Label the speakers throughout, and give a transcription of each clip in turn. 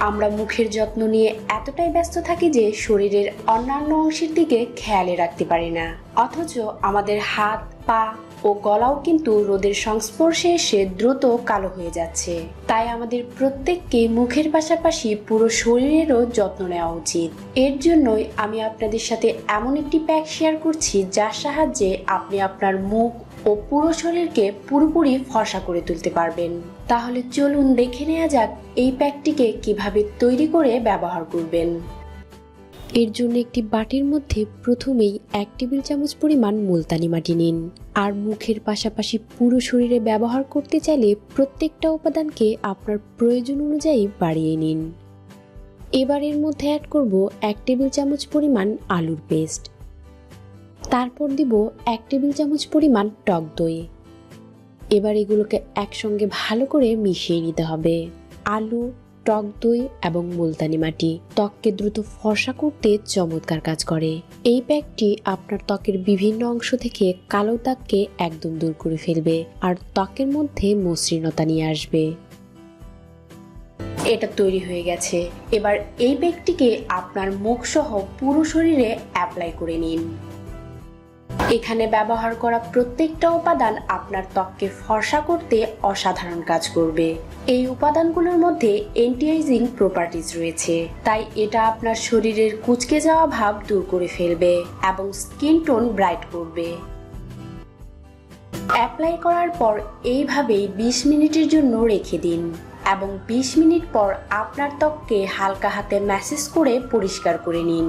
Speaker 1: আমরা মুখের যত্ন নিয়ে এতটাই ব্যস্ত থাকি যে শরীরের অন্যান্য অংশের দিকে খেয়ালে রাখতে পারি না। অথচ আমাদের হাত, পা ও গলাও কিন্তু রোদের সংস্পর্শে এসে দ্রুত কালো হয়ে যাচ্ছে। তাই আমাদের প্রত্যেককে মুখের পাশাপাশি পুরো শরীরেরও যত্ন নেওয়া উচিত। এর জন্যই আমি আপনাদের সাথে এমন একটি প্যাক শেয়ার করছি যার সাহায্যে আপনি আপনার মুখ ও পুরো শরীরকে পুরোপুরি ফর্সা করে তুলতে পারবেন। তাহলে চলুন দেখে নেওয়া যাক এই প্যাকটিকে কীভাবে তৈরি করে ব্যবহার করবেন। এর জন্য একটি বাটির মধ্যে প্রথমেই এক টেবিল চামচ পরিমাণ মুলতানি মাটি নিন। আর মুখের পাশাপাশি পুরো শরীরে ব্যবহার করতে চাইলে প্রত্যেকটা উপাদানকে আপনার প্রয়োজন অনুযায়ী বাড়িয়ে নিন। এবার এর মধ্যে অ্যাড করব এক টেবিল চামচ পরিমাণ আলুর পেস্ট তারপর দিব এক টেবিল চামচ পরিমাণ টক দই। এবার এগুলোকে একসঙ্গে ভালো করে মিশিয়ে নিতে হবে। আলু, টক দই এবং মুলতানি মাটি ত্বককে দ্রুত ফর্সা করতে চমৎকার কাজ করে। এই প্যাকটি আপনার ত্বকের বিভিন্ন অংশ থেকে কালো দাগকে একদম দূর করে ফেলবে আর ত্বকের মধ্যে মসৃণতা নিয়ে আসবে। এটা তৈরি হয়ে গেছে। এবার এই প্যাকটিকে আপনার মুখ সহ পুরো শরীরে অ্যাপ্লাই করে নিন। এখানে ব্যবহার করা প্রত্যেকটা উপাদান আপনার ত্বককে ফর্সা করতে অসাধারণ কাজ করবে। এই উপাদানগুলোর মধ্যে অ্যান্টিএজিং প্রপার্টিজ রয়েছে। তাই এটা আপনার শরীরের কুচকে যাওয়া ভাব দূর করে ফেলবে এবং স্কিন টোন ব্রাইট করবে। অ্যাপ্লাই করার পর এইভাবেই 20 মিনিটের জন্য রেখে দিন এবং 20 মিনিট পর আপনার ত্বককে হালকা হাতে ম্যাসেজ করে পরিষ্কার করে নিন।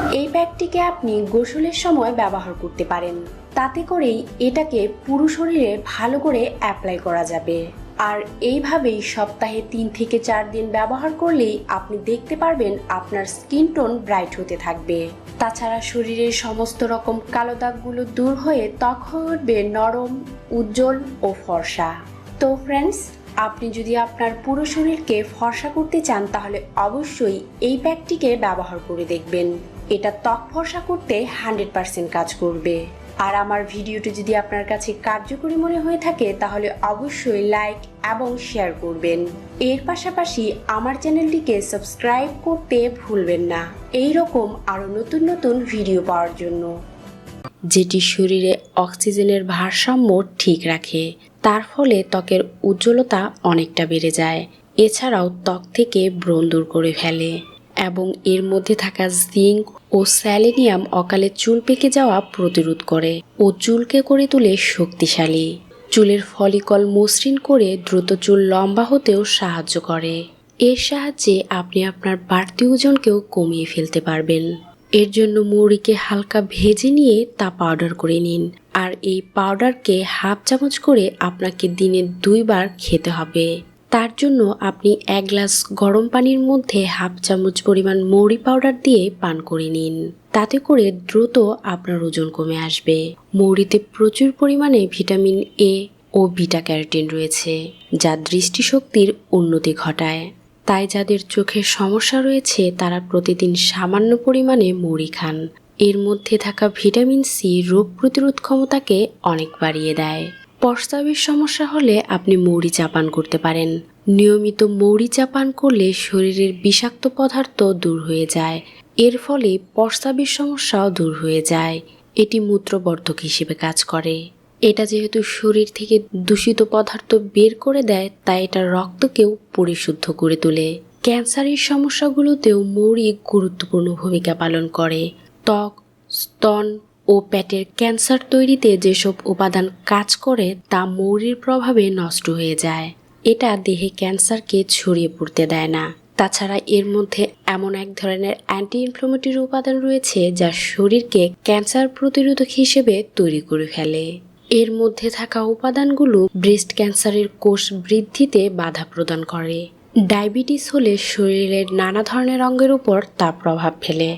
Speaker 1: এই প্যাকটিকে আপনি গোসলের সময় ব্যবহার করতে পারেন। তাতে করেই এটাকে পুরো শরীরে ভালো করে অ্যাপ্লাই করা যাবে। আর এইভাবেই সপ্তাহে তিন থেকে চার দিন ব্যবহার করলেই আপনি দেখতে পারবেন আপনার স্কিন টোন ব্রাইট হতে থাকবে। তাছাড়া শরীরের সমস্ত রকম কালো দাগগুলো দূর হয়ে ত্বক হয়ে উঠবে নরম, উজ্জ্বল ও ফর্সা। তো ফ্রেন্ডস আপনি যদি আপনার পুরো শরীরকে ফর্সা করতে চান তাহলে অবশ্যই এই প্যাকটিকে ব্যবহার করে দেখবেন। এটা ত্বক ফর্সা করতে হান্ড্রেড পার্সেন্ট কাজ করবে। আর আমার ভিডিওটি যদি আপনার কাছে কার্যকরী মনে হয়ে থাকে, তাহলে অবশ্যই লাইক এবং শেয়ার করবেন। এর পাশাপাশি আমার চ্যানেলটিকে সাবস্ক্রাইব করতে ভুলবেন না। এই রকম আরও নতুন নতুন ভিডিও পাওয়ার জন্য। যেটি শরীরে অক্সিজেনের ভারসাম্য ঠিক রাখে, তার ফলে ত্বকের উজ্জ্বলতা অনেকটা বেড়ে যায়। এছাড়াও ত্বক থেকে ব্রণ দূর করে ফেলে। এবং এর মধ্যে থাকা জিঙ্ক ও স্যালেনিয়াম অকালে চুল পেকে যাওয়া প্রতিরোধ করে ও চুলকে করে তোলে শক্তিশালী। চুলের ফলিকল মসৃণ করে দ্রুত চুল লম্বা হতেও সাহায্য করে। এর সাহায্যে আপনি আপনার বাড়তি ওজনকেও কমিয়ে ফেলতে পারবেন। এর জন্য মৌরিকে হালকা ভেজে নিয়ে তা পাউডার করে নিন। আর এই পাউডারকে হাফ চামচ করে আপনাকে দিনে দুইবার খেতে হবে। তার জন্য আপনি এক গ্লাস গরম পানির মধ্যে হাফ চামচ পরিমাণ মৌরি পাউডার দিয়ে পান করে নিন। তাতে করে দ্রুত আপনার ওজন কমে আসবে। মৌরিতে প্রচুর পরিমাণে ভিটামিন এ ও বিটা ক্যারোটিন রয়েছে, যা দৃষ্টিশক্তির উন্নতি ঘটায়। তাই যাদের চোখের সমস্যা রয়েছে, তারা প্রতিদিন সামান্য পরিমাণে মুড়ি খান। এর মধ্যে থাকা ভিটামিন সি রোগ প্রতিরোধ ক্ষমতাকে অনেক বাড়িয়ে দেয়। প্রস্রাবের সমস্যা হলে আপনি মৌরি চাপান করতে পারেন। নিয়মিত মৌরি চাপান করলে শরীরের বিষাক্ত পদার্থ দূর হয়ে যায়। এর ফলে প্রস্রাবের সমস্যাও দূর হয়ে যায়। এটি মূত্রবর্ধক হিসেবে কাজ করে। এটা যেহেতু শরীর থেকে দূষিত পদার্থ বের করে দেয়, তাই এটা রক্তকেও পরিশুদ্ধ করে তোলে। ক্যান্সারের সমস্যাগুলোতেও মৌরি গুরুত্বপূর্ণ ভূমিকা পালন করে। ত্বক, স্তন ও পেটের ক্যান্সার তৈরিতে যেসব উপাদান কাজ করে তা মৌরির প্রভাবে নষ্ট হয়ে যায়। এটা দেহে ক্যান্সারকে ছড়িয়ে পড়তে দেয় না। তাছাড়া এর মধ্যে এমন এক ধরনের অ্যান্টি ইনফ্লামেটরি উপাদান রয়েছে যা শরীরকে ক্যান্সার প্রতিরোধক হিসেবে তৈরি করে ফেলে। এর মধ্যে থাকা উপাদানগুলো ব্রেস্ট ক্যান্সারের কোষ বৃদ্ধিতে বাধা প্রদান করে। ডায়াবেটিস হলে শরীরের নানা ধরনের অঙ্গের উপর তা প্রভাব ফেলে।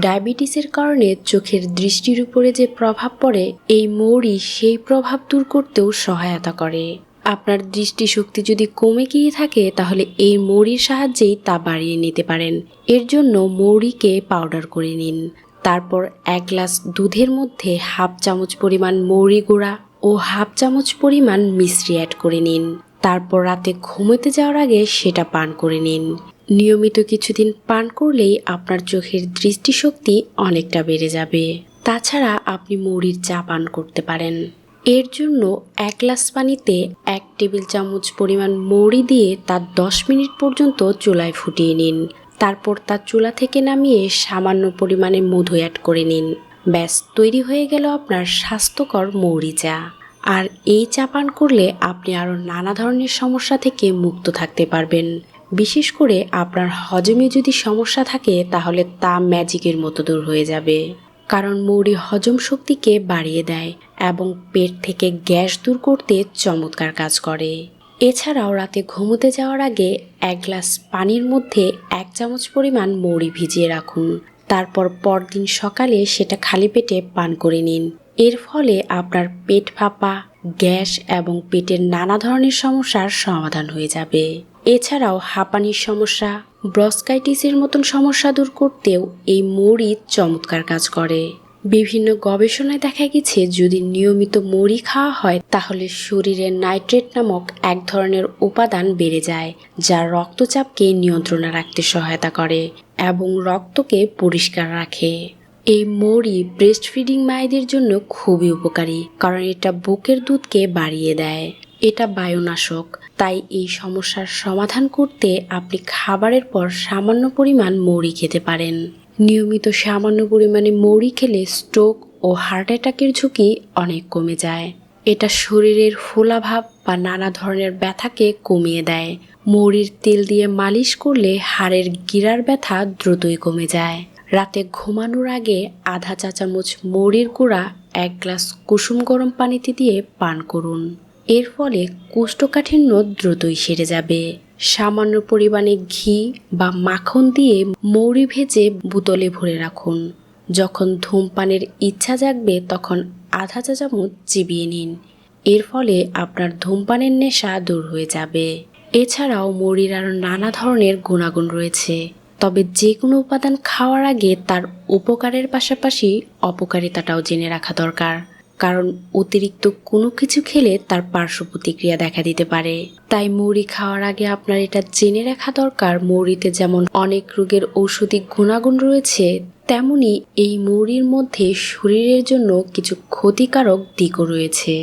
Speaker 1: ডায়াবেটিসের কারণে চোখের দৃষ্টির উপরে যে প্রভাব পড়ে, এই মৌরি সেই প্রভাব দূর করতেও সহায়তা করে। আপনার দৃষ্টিশক্তি যদি কমে গিয়ে থাকে, তাহলে এই মৌরির সাহায্যেই তা বাড়িয়ে নিতে পারেন। এর জন্য মৌরিকে পাউডার করে নিন। তারপর এক গ্লাস দুধের মধ্যে হাফ চামচ পরিমাণ মৌরি গুঁড়া ও হাফ চামচ পরিমাণ মিশ্রি অ্যাড করে নিন। তারপর রাতে ঘুমোতে যাওয়ার আগে সেটা পান করে নিন। নিয়মিত কিছুদিন পান করলেই আপনার চোখের দৃষ্টিশক্তি অনেকটা বেড়ে যাবে। তাছাড়া আপনি মৌরির চা পান করতে পারেন। এর জন্য এক গ্লাস পানিতে এক টেবিল চামচ পরিমাণ মৌরি দিয়ে তার দশ মিনিট পর্যন্ত চুলায় ফুটিয়ে নিন। তারপর তার চুলা থেকে নামিয়ে সামান্য পরিমাণে মধু অ্যাড করে নিন। ব্যাস, তৈরি হয়ে গেল আপনার স্বাস্থ্যকর মৌরি চা। আর এই চা পান করলে আপনি আরও নানা ধরনের সমস্যা থেকে মুক্ত থাকতে পারবেন। বিশেষ করে আপনার হজমে যদি সমস্যা থাকে, তাহলে তা ম্যাজিকের মতো দূর হয়ে যাবে। কারণ মৌরি হজম শক্তিকে বাড়িয়ে দেয় এবং পেট থেকে গ্যাস দূর করতে চমৎকার কাজ করে। এছাড়াও রাতে ঘুমোতে যাওয়ার আগে এক গ্লাস পানির মধ্যে এক চামচ পরিমাণ মৌরি ভিজিয়ে রাখুন। তারপর পরদিন সকালে সেটা খালি পেটে পান করে নিন। এর ফলে আপনার পেট ফাঁপা, গ্যাস এবং পেটের নানা ধরনের সমস্যার সমাধান হয়ে যাবে। এছাড়াও হাঁপানির সমস্যা, ব্রসকাইটিসের মতন সমস্যা দূর করতেও এই মৌরি চমৎকার কাজ করে। বিভিন্ন গবেষণায় দেখা গেছে, যদি নিয়মিত মৌরি খাওয়া হয়, তাহলে শরীরে নাইট্রেট নামক এক ধরনের উপাদান বেড়ে যায়, যা রক্তচাপকে নিয়ন্ত্রণে রাখতে সহায়তা করে এবং রক্তকে পরিষ্কার রাখে। এই মৌরি ব্রেস্ট ফিডিং মায়েদের জন্য খুবই উপকারী, কারণ এটা বুকের দুধকে বাড়িয়ে দেয়। এটা বায়ুনাশক। তাই এই সমস্যার সমাধান করতে আপনি খাবারের পর সামান্য পরিমাণ মৌরি খেতে পারেন। নিয়মিত সামান্য পরিমাণে মৌরি খেলে স্ট্রোক ও হার্ট অ্যাটাকের ঝুঁকি অনেক কমে যায়। এটা শরীরের ফোলাভাব বা নানা ধরনের ব্যথাকে কমিয়ে দেয়। মৌরির তেল দিয়ে মালিশ করলে হাড়ের গিরার ব্যথা দ্রুতই কমে যায়। রাতে ঘুমানোর আগে আধা চা চামচ মৌরির গুঁড়া, এক গ্লাস কুসুম গরম পানিতে দিয়ে পান করুন। এর ফলে কোষ্ঠকাঠিন্য দ্রুতই সেরে যাবে। সামান্য পরিমাণে ঘি বা মাখন দিয়ে মৌরি ভেজে বোতলে ভরে রাখুন। যখন ধূমপানের ইচ্ছা জাগবে, তখন আধা চা চামচ চিবিয়ে নিন। এর ফলে আপনার ধূমপানের নেশা দূর হয়ে যাবে। এছাড়াও মৌরির আরও নানা ধরনের গুণাগুণ রয়েছে। তবে যে কোনো উপাদান খাওয়ার আগে তার উপকারের পাশাপাশি অপকারিতাটাও জেনে রাখা দরকার। কারণ অতিরিক্ত কোনো কিছু খেলে তার পার্শ্ব প্রতিক্রিয়া দেখা দিতে পারে। তাই মৌরি খাওয়ার আগে আপনার এটা জেনে রাখা দরকার মৌরিতে যেমন অনেক রোগের ঔষধি গুণাগুণ রয়েছে, তেমনি এই মৌরির মধ্যে শরীরের জন্য কিছু ক্ষতিকারক দিকও রয়েছে।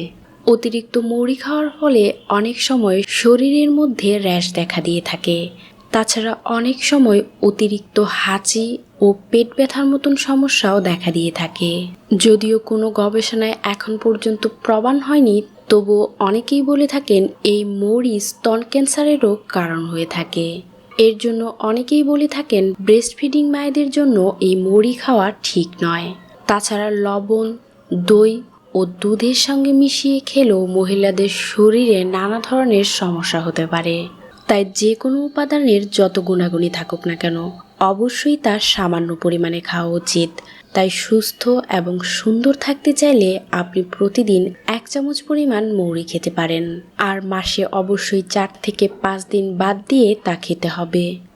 Speaker 1: অতিরিক্ত মৌরি খাওয়ার ফলে অনেক সময় শরীরের মধ্যে র্যাশ দেখা দিয়ে থাকে। তাছাড়া অনেক সময় অতিরিক্ত হাঁচি ও পেট ব্যথার মতন সমস্যাও দেখা দিয়ে থাকে। যদিও কোনো গবেষণায় এখন পর্যন্ত প্রমাণ হয়নি তবুও অনেকেই বলে থাকেন এই মৌরি স্তন ক্যান্সারেরও কারণ হয়ে থাকে। এর জন্য অনেকেই বলে থাকেন ব্রেস্ট ফিডিং মায়েদের জন্য এই মৌরি খাওয়া ঠিক নয়। তাছাড়া লবণ, দই ও দুধের সঙ্গে মিশিয়ে খেলেও মহিলাদের শরীরে নানা ধরনের সমস্যা হতে পারে। তাই যে কোনো উপাদানের যত গুণাগুণই থাকুক না কেন অবশ্যই তার সামান্য পরিমাণে খাওয়া উচিত। তাই সুস্থ এবং সুন্দর থাকতে চাইলে আপনি প্রতিদিন এক চামচ পরিমাণ মৌরি খেতে পারেন। আর মাসে অবশ্যই চার থেকে পাঁচ দিন বাদ দিয়ে তা খেতে হবে।